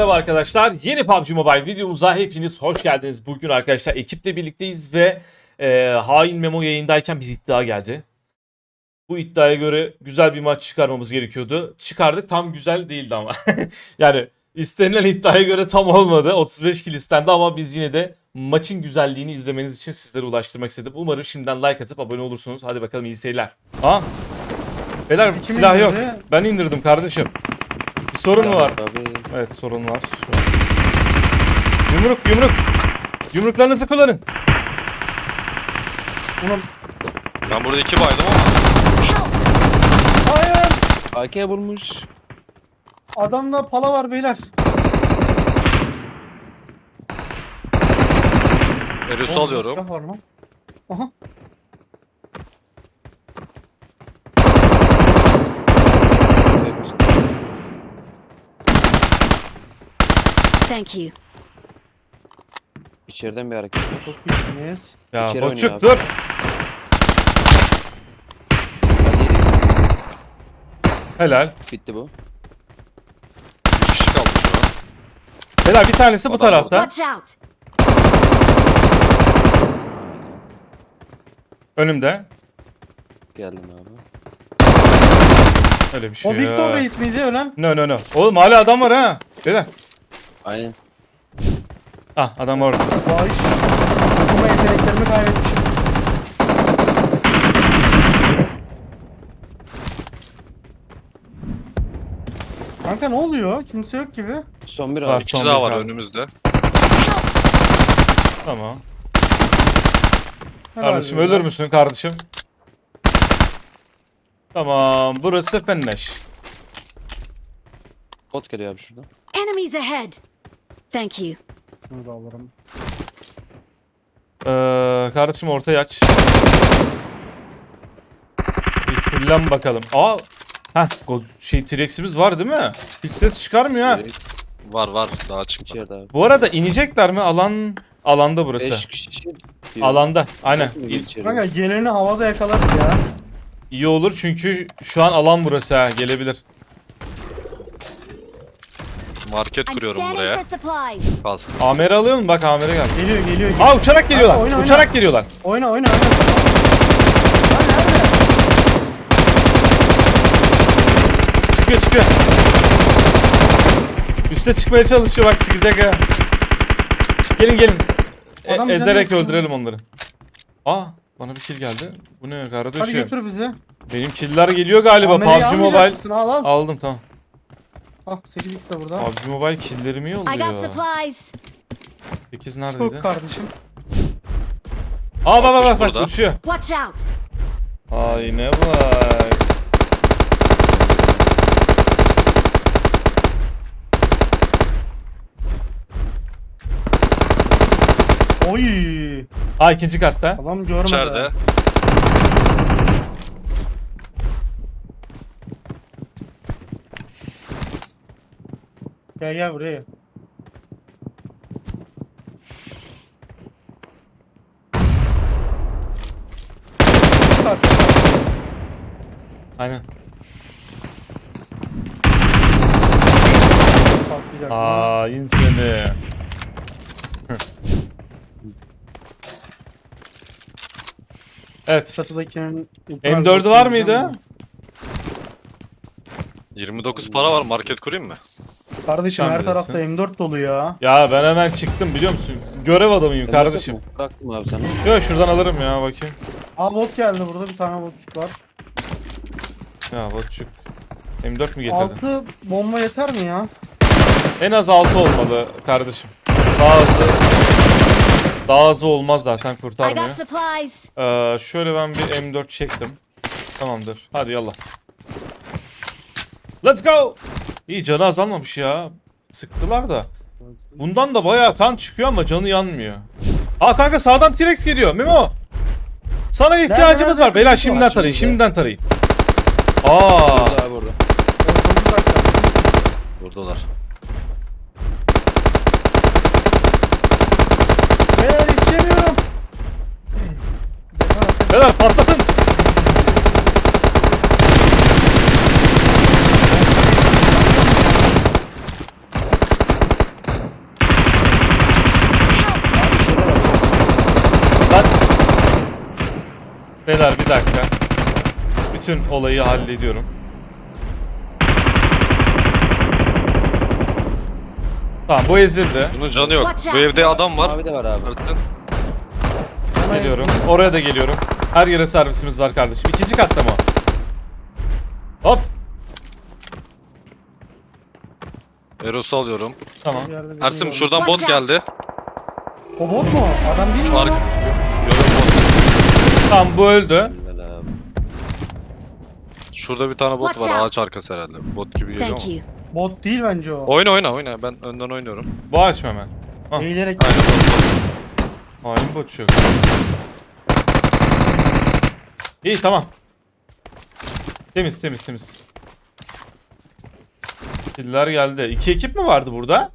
Merhaba arkadaşlar. Yeni PUBG Mobile videomuza hepiniz hoş geldiniz. Bugün arkadaşlar ekiple birlikteyiz ve e, Hain Memo yayındayken bir iddia geldi. Bu iddiaya göre güzel bir maç çıkarmamız gerekiyordu. Çıkardık tam güzel değildi ama. yani istenilen iddiaya göre tam olmadı. 35 kill istendi ama biz yine de maçın güzelliğini izlemeniz için sizlere ulaştırmak istedim. Umarım şimdiden like atıp abone olursunuz. Hadi bakalım iyi seyirler. Ha? Beyler silah yok. indirdi? Ben indirdim kardeşim. Bir sorun mu var? Tabii. Evet sorun var. Yumruk yumruk. Yumruklarınızı kullanın. Ulan Ben burada iki baydım ama hayır. AK vurmuş. Adamda pala var beyler. Eros'u Oğlum, alıyorum. silah var. Aha. Thank you. İçeriden bir hareket var. Çok iyisiniz. Ya İçeri oynuyor Boçuk abi. dur. Helal. Bitti bu. Üç kişi kaldı şu an. Helal bir tanesi bu Adam tarafta. Watch out. Önümde. Geldim abi. Öyle bir şey O Victor ya. Reis miydi ölen? No no no. Oğlum hala adam var ha. Beyler. Aynen. Ah adam var orada. Vay. Okuma yeteneklerimi kaybetmişim. Kanka ne oluyor? Kimse yok gibi. Son bir Var. abi. Son daha bir var kaldı. önümüzde. Tamam. Helal Kardeşim beyler. ölür müsün kardeşim? Tamam. Burası Fenneş. Bot geliyor abi şurada. Enemies ahead. Thank you. Şunu da alırım. Ee, kardeşim ortaya aç. Bir fullen bakalım. Aa. Heh, go- şey T-Rex'imiz var değil mi? Hiç ses çıkarmıyor ha. Direkt Var var daha çıktı. İçeride abi. Bu arada inecekler mi? Alan alanda burası. 5 kişi. diyor. Alanda. Aynen. Mu İyi, içeri? Kanka geleni havada yakalarız ya. iyi olur çünkü şu an alan burası ha. Gelebilir. Market kuruyorum buraya. Kalsın. Amer'i alıyor mu? Bak Amer'e gel. Geliyor geliyor. geliyor. Aa uçarak geliyorlar. Oyna, oyna. uçarak geliyorlar. Oyna oyna oyna. Çıkıyor çıkıyor. Üste çıkmaya çalışıyor bak çıkacak ha. Gelin gelin. E- ezerek canı- öldürelim onları. Aa bana bir kill geldi. Bu ne Hadi kardeşim? götür bizi. Benim killer geliyor galiba. Ameleyi PUBG almayacak Mobile. mısın? Al al. Aldım tamam. Al 8x de burada. PUBG Mobile killerimi I got yolluyor. supplies. 8 neredeydi? Çok kardeşim. Aa bak bak bak, bak uçuyor. Watch out. Ayne bak. Oy. Aa ikinci katta. Adam görmedi. İçeride. Gel gel buraya. Aynen. patlayacak. Aa in seni. evet. Çatıdakinin M4'ü var mıydı? 29 para var market kurayım mı? Kardeşim Sen her bilirsin. tarafta M4 dolu ya. Ya ben hemen çıktım biliyor musun? Görev adamıyım kardeşim. Bıraktım abi sana. Yok şuradan alırım ya bakayım. Aa bot geldi burada bir tane botçuk var. Ya botçuk. M4 mü getirdin? 6 bomba yeter mi ya? En az 6 olmalı kardeşim. Daha hızlı. Daha hızlı olmaz zaten I kurtarmıyor. got supplies. Ee, şöyle ben bir M4 çektim. Tamamdır. Hadi yallah. Let's go. İyi canı azalmamış ya. Sıktılar da. Bundan da bayağı kan çıkıyor ama canı yanmıyor. Aa kanka sağdan T-Rex geliyor. Memo. Sana ihtiyacımız var. Beyler Var, şimdiden tarayın. şimdi. Şimdiden tarayın. Aa. Burada. Buradalar. Beyler içemiyorum. Beyler patlatın. Beyler bir dakika. Bütün olayı hallediyorum. Tamam bu ezildi. Bunun canı yok. Bu evde adam var. Mavi de var abi. Ersin. Geliyorum. Oraya da geliyorum. Her yere servisimiz var kardeşim. İkinci katta mı o? Hop. Eros'u alıyorum. Tamam. Ersin şuradan bot geldi. O bot mu? Adam değil mi? Şu arka. Tamam bu öldü. Şurada bir tane bot Watch var. out. Ağaç arkası herhalde. Bot gibi geliyor Thank ama. you. Bot değil bence o. Oyna oyna oyna. Ben önden oynuyorum. Bu açma hemen. Ah. Eğilerek Aynen bot. Hain boçu. İyi tamam. Temiz temiz temiz. Killer geldi. İki ekip mi vardı burada?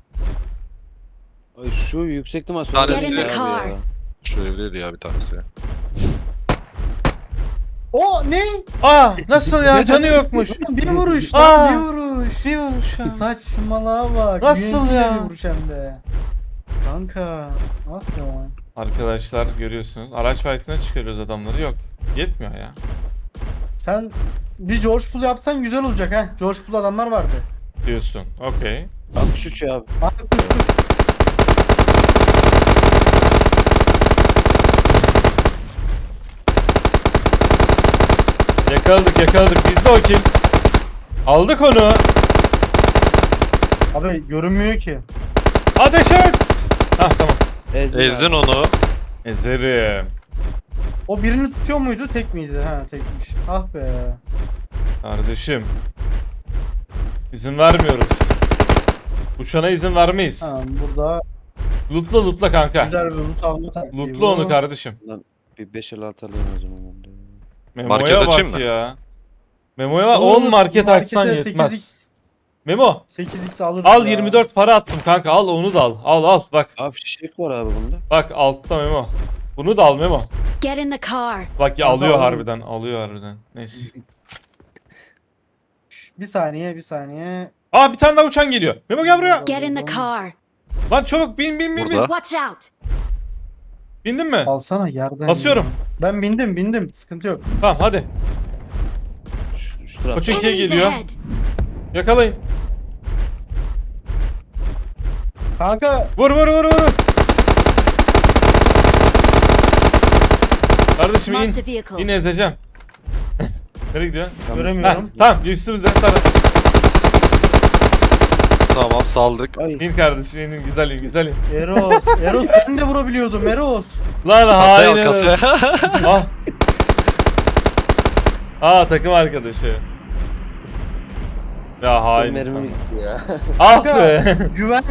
Ay şu yüksek ihtimal Tanesi- Get in the abi car. ya. Şu evdeydi ya bir tanesi. O ne? Aa nasıl ya canı yokmuş. Bir vuruş Aa. lan bir vuruş. Bir vuruş ya. Saçmalığa bak. Nasıl 'le ya? Bir vuruş hem de. Kanka. Ah lan. Arkadaşlar görüyorsunuz. Araç fight'ine çıkarıyoruz adamları. Yok. Yetmiyor ya. Sen bir George Pool yapsan güzel olacak ha. George Pool adamlar vardı. Diyorsun. Okey. Bak kuş uçuyor abi. Bak kuş Yakaladık yakaladık. Bizde o kill. Aldık onu. Abi görünmüyor ki. Ateş et. Hah tamam. Ezdin, Ezdin onu. Ezerim. O birini tutuyor muydu? Tek miydi? Ha tekmiş. Ah be. Kardeşim. İzin vermiyoruz. Uçana izin vermeyiz. Ha, burada Lootla lootla kanka. güzel bir loot alma taktiği bu. onu kardeşim. Bir 5 el alayım o zaman. Memo'ya Market bak açayım mı? ya. Memo'ya bak Olur, 10 market açsan yetmez. 8x Memo 8x alır. al 24 para attım kanka al onu da al. Al al bak. Abi fişek var abi bunda. Bak altta Memo. Bunu da al Memo. Get in the car. Bak ya alıyor alırım. harbiden. Alıyor harbiden. Neyse. Bir saniye bir saniye. Aa bir tane daha uçan geliyor. Memo gel buraya. Get in the car. Lan çabuk bin bin bin bin. Burada. Watch out. Bindin mi? Alsana yerden. Basıyorum. ya. Ben bindim bindim. Sıkıntı yok. Tamam hadi. Şu, şu taraf. İkiye Enemies geliyor. ahead. Yakalayın. Kanka Vur vur vur vur. Kardeşim in. Marked a vehicle. İn ezeceğim. Nereye gidiyor? Ha, göremiyorum. tamam üstümüzde. Tamam. Tamam saldık. Ay. İn kardeşim in güzel in güzel in. Eros. Eros ben de vurabiliyordum Eros. Lan Kasaya hain al kasaya. Eros. ah. Aa takım arkadaşı. Ya hain. mermi insan. gitti ya. Ah be. Güven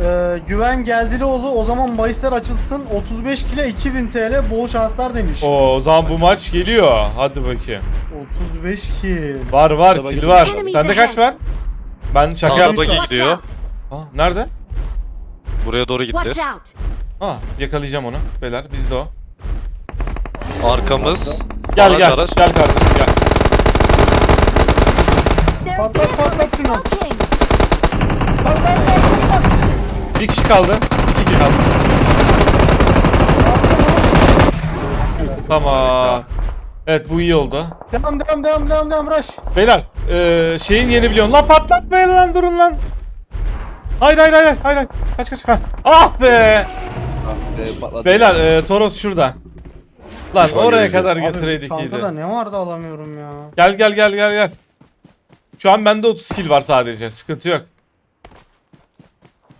e, Güven Geldilioğlu o zaman bahisler açılsın 35 kilo 2000 TL bol şanslar demiş. Oo, o zaman bu maç geliyor. Hadi bakayım. 35 kill. Var var kill bakayım. var. Enemies Sende kaç ahead. var? Ben şaka Sağda yaptım. gidiyor. Aa, nerede? Buraya doğru Watch gitti. out. Aa, yakalayacağım onu. Beyler bizde o. Arkamız. Gel Araç, gel. araç. Gel kardeşim gel. Their Patlat, vehicle patlat is şunu. smoking. Bir kişi kaldı. İki kişi kaldı. Tamam. Evet bu iyi oldu. Devam devam devam devam devam rush. Beyler eee, şeyin yerini biliyorsun. Lan patlatmayın lan durun lan. Hayır hayır hayır hayır. hayır. Kaç kaç. Ha. Ah be. Ah patladı. Beyler eee, Toros şurada. Lan Düşman oraya görüldü. kadar Abi götüreydik çantada iyiydi. ne vardı alamıyorum ya. Gel gel gel gel gel. Şu an bende 30 kill var sadece. Sıkıntı yok.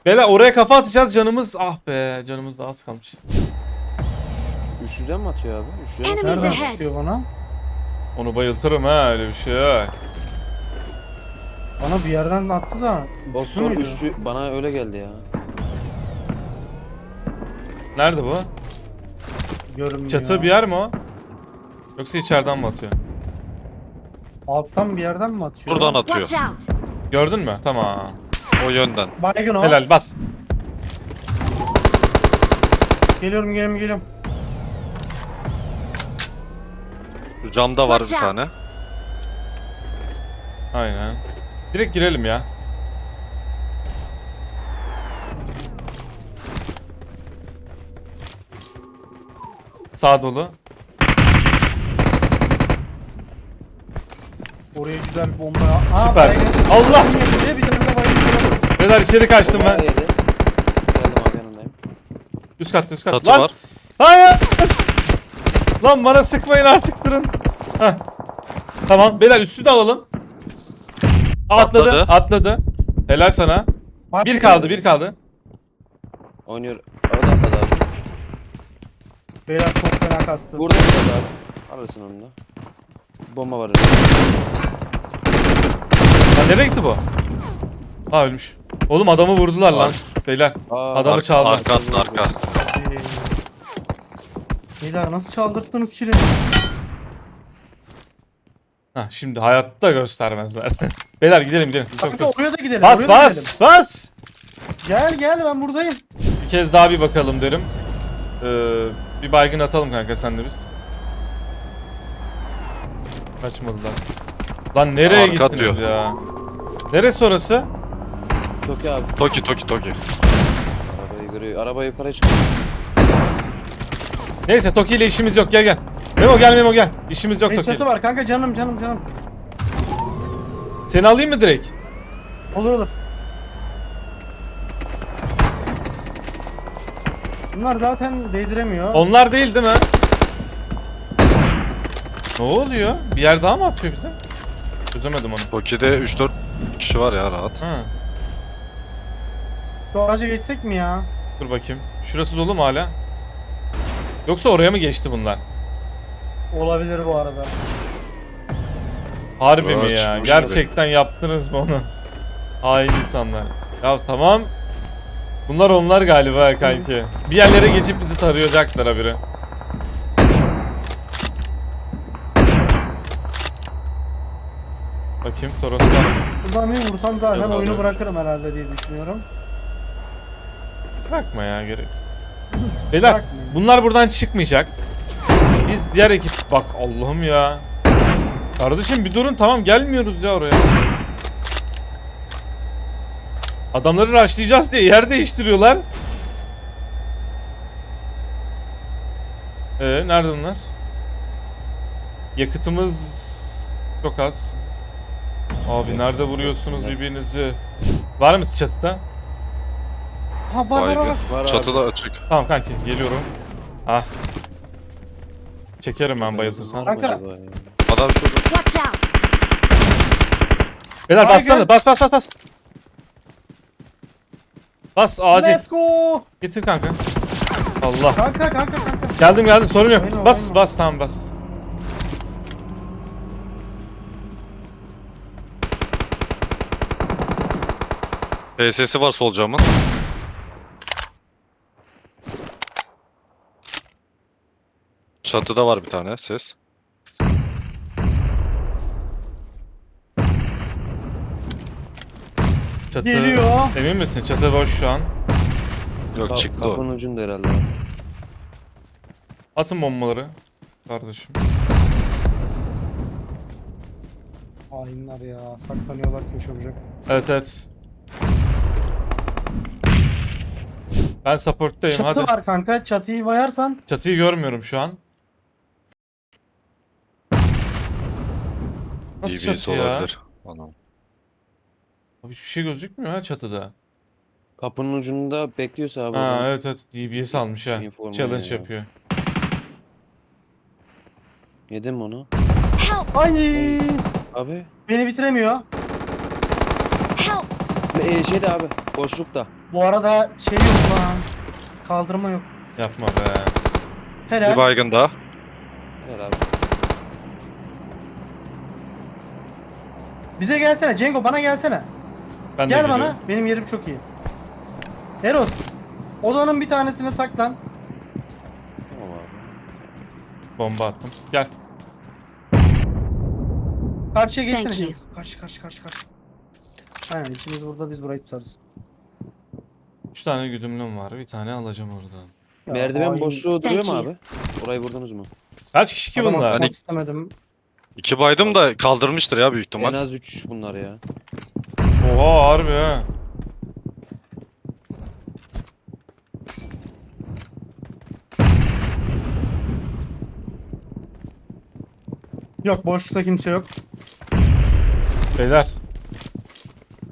Beyler oraya kafa atacağız canımız. Ah be canımız da az kalmış. Üçlüden mi atıyor abi? Üçlüden Enemies Nereden ahead. tutuyor bana? Onu bayıltırım ha öyle bir şey yok. Bana bir yerden attı da. Üçlü müydü? üçlü bana öyle geldi ya. Nerede bu? Görünmüyor. Çatı bir yer mi o? Yoksa içeriden mi atıyor? Alttan bir yerden mi atıyor? Buradan atıyor. Watch out. Gördün mü? Tamam. O yönden. Baygın o. Helal bas. Geliyorum geliyorum geliyorum. Camda var bir tane. Aynen. Direkt girelim ya. Sağ dolu. Oraya güzel bir bomba. Aa, Süper. Allah! Niye bir içeri kaçtım ben. Geldim abi yanındayım. Üst katta üst katta. Lan! var. Hayır! Lan bana sıkmayın artık durun. Heh. Tamam beyler üstü de alalım. Atladı. Atladı. Atladı. Helal sana. Bir kaldı bir kaldı. Oynuyor. Arada atladı abi. Beyler çok fena kastı. Burada atladı abi. Alırsın onu da. Bomba var. Ha nereye gitti bu? Ha ölmüş. Oğlum adamı vurdular lan. Beyler. Aa, Adamı Arka, çaldı. arka attın arka. Beyler nasıl çaldırttınız kili? Ha şimdi hayatta göstermezler. Beyler gidelim gidelim. Çok Kanka çok. oraya da gidelim. Bas oraya da gidelim. bas bas. Gel gel ben buradayım. Bir kez daha bir bakalım derim. Ee, bir baygın atalım kanka sen de biz. Kaçmadılar. Lan nereye Arka gittiniz atıyor. ya? Neresi orası? Toki abi. Toki toki toki. Arabayı görüyor. Araba yukarı çıkıyor. Neyse Toki ile işimiz yok gel gel. Memo gel Memo gel. İşimiz yok Toki. çatı var kanka canım canım canım. Seni alayım mı direkt? Olur olur. Bunlar zaten değdiremiyor. Onlar değil değil mi? Ne oluyor? Bir yer daha mı atıyor bize? Çözemedim onu. Toki'de 3-4 kişi var ya rahat. Ha. Şu araca geçsek mi ya? Dur bakayım. Şurası dolu mu hala? Yoksa oraya mı geçti bunlar? Olabilir bu arada. Harbi Aa, mi ya? çıkmış Gerçekten yaptınız mı onu? Hain insanlar. Ya tamam. Bunlar onlar galiba kanki. Bir yerlere geçip bizi tarayacaklar habire. Bakayım Toros'tan. Buradan bir vursam zaten Yok, oyunu yok. bırakırım herhalde diye düşünüyorum. Bırakma ya gerek. Beyler Bırakmayın. bunlar buradan çıkmayacak. Biz diğer ekip... Bak Allah'ım ya. Kardeşim bir durun tamam gelmiyoruz ya oraya. Adamları rushlayacağız diye yer değiştiriyorlar. Ee, nerede bunlar? Yakıtımız çok az. Abi nerede vuruyorsunuz birbirinizi? Var mı çatıda? Ha var var Baygın. var. Var Çatı da açık. Tamam kanki geliyorum. Ah. Çekerim ben bayılırsan. Kanka. Acaba ya? Adam şurada. Watch out! Beyler Baygın. bassana bas bas bas bas. Bas acil. Let's go. Getir kanka. Allah. Kanka kanka kanka. Geldim geldim sorun yok. Aynen, Bas aynen. bas tamam bas. PSS'i var sol camın. Çatıda var bir tane ses. Çatı. Geliyor. Emin misin? Çatı boş şu an. Yok Kap- çıktı o. Kapının ucunda herhalde. Atın bombaları. Kardeşim. Hainler ya. Saklanıyorlar köşe bucak. Evet evet. Ben supporttayım Çatı hadi. var kanka. Çatıyı bayarsan. Çatıyı görmüyorum şu an. Nasıl DBS çatı ya? olabilir. Anam. Abi hiçbir şey gözükmüyor ha çatıda. Kapının ucunda bekliyorsa abi. Ha adam. evet evet DBS almış ha. Informal Challenge ya. yapıyor. Yedin mi onu? Help! Ay. Abi. Beni bitiremiyor. Help! Ee, şeyde abi. Boşlukta. Bu arada şey yok lan. Kaldırma yok. Yapma be. Bir Helal. baygın daha. Helal abi. Bize gelsene. Cengo bana gelsene. Ben de Gel geliyorum. bana. Benim yerim çok iyi. Eros. Odanın bir tanesine saklan. Tamam abi. Bomba attım. Gel. Karşıya geçsene. Cengo. Karşı karşı karşı karşı. Aynen içimiz burada biz burayı tutarız. 3 tane güdümlüm var. Bir tane alacağım oradan. Ya, Merdiven hain. boşluğu duruyor mu Thank abi? Orayı vurdunuz mu? Kaç kişi ki bunlar? Hani- istemedim. İki baydım da kaldırmıştır ya büyük ihtimal. En az 3 bunlar ya. Oha harbi ha. Yok boşlukta kimse yok. Beyler.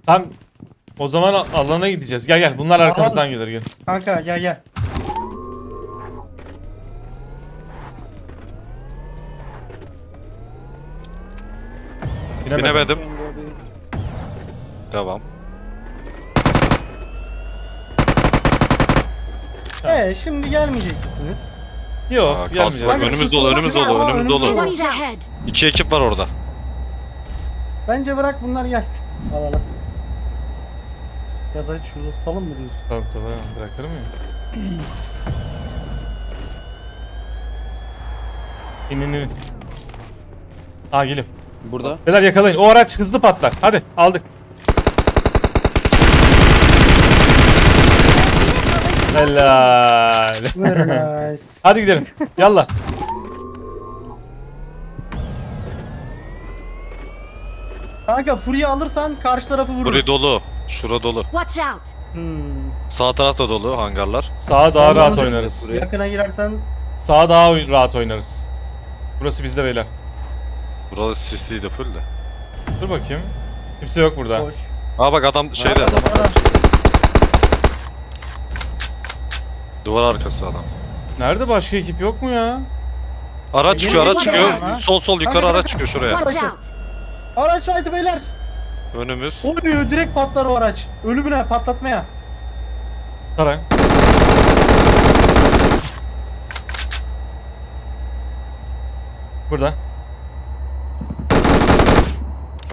Tam o zaman alana gideceğiz. Gel gel. Bunlar arkamızdan gelir gel. Kanka gel gel. Binemedim. Binemedim. Devam. Ee şimdi gelmeyecek misiniz? Yok Aa, Önümüz dolu, önümüz dolu, Aa, önümüz dolu. önümüz Enemies ahead! İki ekip var orada. Bence bırak bunlar gelsin. Alana. Ya da şurada tutalım mı diyorsun? Tamam tamam bırakırım ya. İn in in. Aa geliyor. Burada. Beyler yakalayın. O araç hızlı patlar. Hadi aldık. Helal. Very nice. Hadi gidelim. Yallah. Kanka Fury'yi alırsan karşı tarafı vururuz. Burayı dolu. Şura dolu. Watch out! Hmm. Sağ taraf da dolu hangarlar. Sağa daha rahat oynarız. Yakına girersen Sağa daha oy- rahat oynarız. Burası bizde beyler. Burası sisliydi full de. Dur bakayım. Kimse yok burada. koş. Aa bak adam şeyde. Nerede? Ara. Duvar arkası adam. Nerede başka ekip yok mu ya? Araç çıkıyor, araç çıkıyor. adam ha. Sol sol yukarı Kanka, araç kanka. çıkıyor şuraya. Watch Bakın. out! Araç fight'ı beyler. Önümüz. Oy direkt patlar o araç. Ölümüne patlatmaya. Saray. Burada.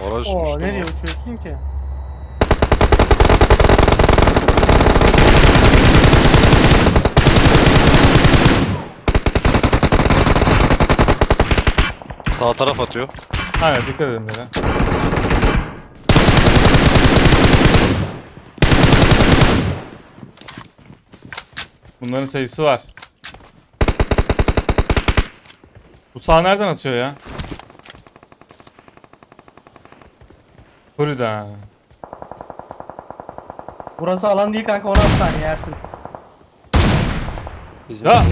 Araç Oo uçtu nereye mu? uçuyorsun ki? Sağ taraf atıyor. Aynen dikkat edin böyle. Bunların sayısı var. Bu sağ nereden atıyor ya? Burada. Burası alan değil kanka 16 saniye yersin. Bizim Ya!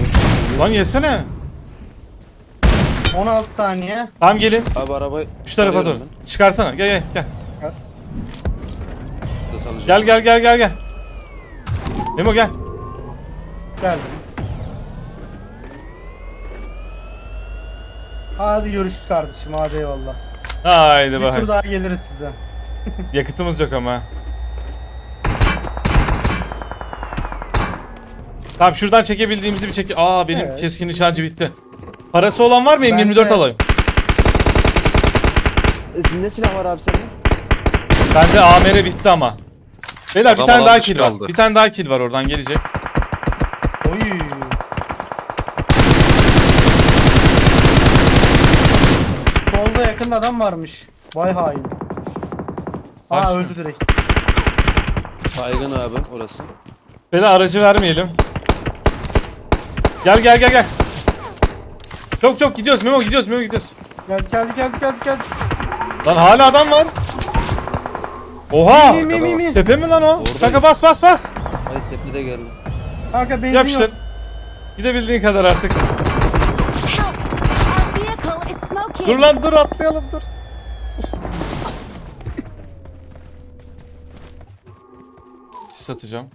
Lan yesene. 16 saniye. Tamam gelin. Abi arabayı Şu tarafa doğru. Arıyorum Çıkarsana. Gel gel gel. ben. Şurada salacağım. Gel gel gel gel gel. Memo gel. Geldim. Hadi görüşürüz kardeşim hadi eyvallah. Haydi Bir tur bakalım. daha geliriz size. Yakıtımız yok ama. Tamam şuradan çekebildiğimizi bir çek. Aa benim Evet. keskin nişancı bitti. Parası olan var mı? Ben M24 de- alayım. E, Ne silah var abi sende? Bende AMR bitti ama. Beyler bir Adam tane alan daha dışı kill var. kaldı. Bir tane daha kill var oradan gelecek. Oy. Solda yakında adam varmış. Vay hain. Aa Bak. öldü direkt. Baygın abi orası. Beyler aracı vermeyelim. Gel gel gel gel. Çok çok gidiyoruz Memo gidiyoruz Memo gidiyoruz. Gel geldi geldi geldi geldi. Lan hala adam var. Oha! Mi mi mi mi. Tepe mi lan o? Oradayım. Kanka bas bas bas. Ay tepede geldi. Kanka benzin Yapıştır. yok. Gidebildiğin kadar artık. Help! Our vehicle is smoking! Dur lan dur atlayalım dur. Sis atacağım.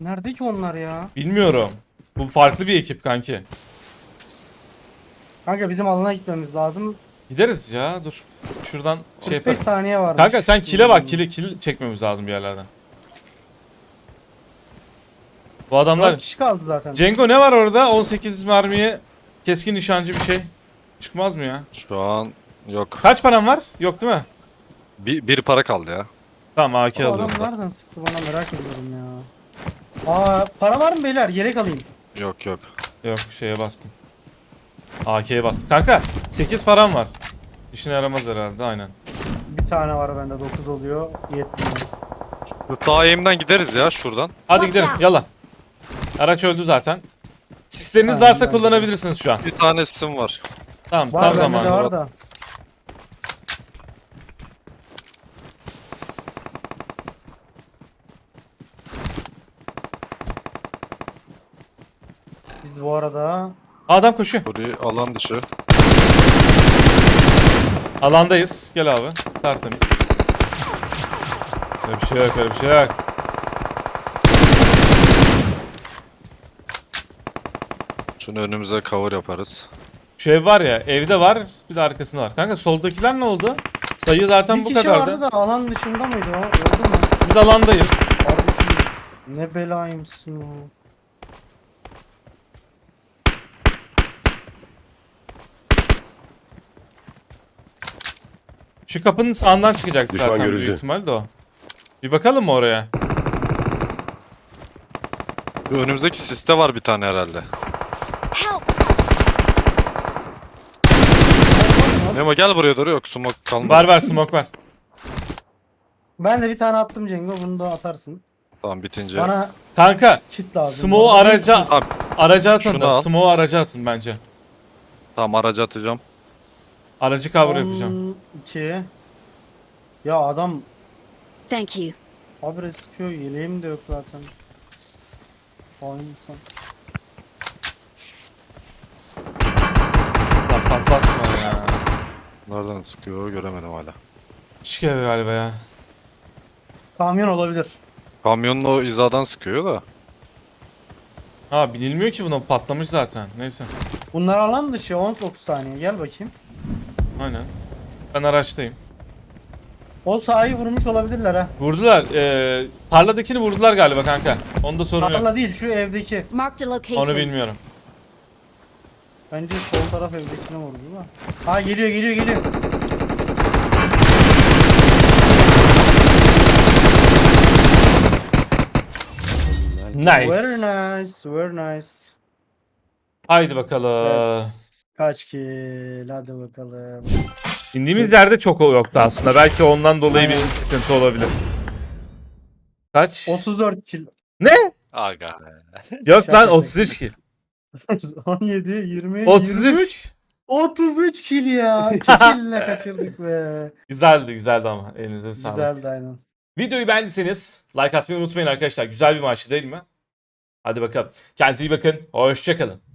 Nerede ki onlar ya? Bilmiyorum. Bu farklı bir ekip kanki. Kanka bizim alana gitmemiz lazım. Gideriz ya dur. Şuradan şey 45 yapalım. saniye var. Kanka sen kile bak kile kill çekmemiz lazım bir yerlerden. Bu adamlar 4 kişi kaldı zaten. Cengo ne var orada? 18 mermiye keskin nişancı bir şey. Çıkmaz mı ya? Şu an yok. Kaç param var? Yok değil mi? Bir, bir para kaldı ya. Tamam AK Bu adam alıyorum. nereden sıktı bana merak ediyorum ya. Aa para var mı beyler? Yelek alayım. Yok yok. Yok şeye bastım. AK'ye bastım. Kanka 8 param var. İşine yaramaz herhalde aynen. Bir tane var bende 9 oluyor. Yetmiyor. Sağ eğimden gideriz ya şuradan. Hadi Watch gidelim out. yalla. Araç öldü zaten. Sisleriniz Aynen, varsa kullanabilirsiniz şu an. Bir tane sim var. Tamam Var tam bende de zamanı. var da. Biz bu arada Adam koşuyor. Burayı alan dışı. Alandayız. Gel abi. Tertemiz. Öyle bir şey yok, öyle bir şey yok. Şunu önümüze cover yaparız. Şu ev var ya, evde var, bir de arkasında var. Kanka soldakiler ne oldu? Sayı zaten bir bu kişi kadardı. vardı da alan dışında mıydı o? Öldü mü? Biz alandayız. Kardeşim ne belaymışsın Şu kapının sağından çıkacak Düşman zaten görüldü. büyük ihtimalle o. Bir bakalım mı oraya? Önümüzdeki siste var bir tane herhalde. Help! Memo gel buraya doğru yok smoke kalmadı. Var var smoke var. Ben de bir tane attım Cengo bunu da atarsın. Tamam bitince. Bana Kanka kit lazım. smoke'u Bana araca Abi, araca atın Şunu da. al. Smoke'u araca atın bence. tamam aracı atacağım. Aracı cover yapacağım. 12. Ya adam Thank you. habire sıkıyor yeleğim de yok zaten. Hain insan. Lan patlatma ya. Nereden sıkıyor göremedim hala. Küçük ev galiba ya. Kamyon olabilir. Kamyonun o hizadan sıkıyor da. Ha bilinmiyor ki buna patlamış zaten. Neyse. Bunlar alan dışı 19 saniye gel bakayım. Aynen. Ben araçtayım. O sahayı vurmuş olabilirler ha. Vurdular. Ee, tarladakini vurdular galiba kanka. Onda sorun yok. Tarla değil şu evdeki. Marked a location. Onu bilmiyorum. Bence sol taraf evdekine vurdu da. Ha geliyor geliyor geliyor. Nice. Very nice, very nice. Haydi bakalım. Evet. Kaç kill hadi bakalım. İndiğimiz yerde çok yoktu aslında. Belki ondan dolayı bir sıkıntı olabilir. Kaç? 34 kill. Ne? Aga. Yok lan şaka. 33 kill. 17, 20, 23. 33. 33 kill ya. 2 kill'le kaçırdık be. Güzeldi güzeldi ama elinize sağlık. Güzeldi aynen. Videoyu beğendiyseniz like atmayı unutmayın arkadaşlar. Güzel bir maçtı değil mi? Hadi bakalım. Kendinize iyi bakın. Hoşçakalın.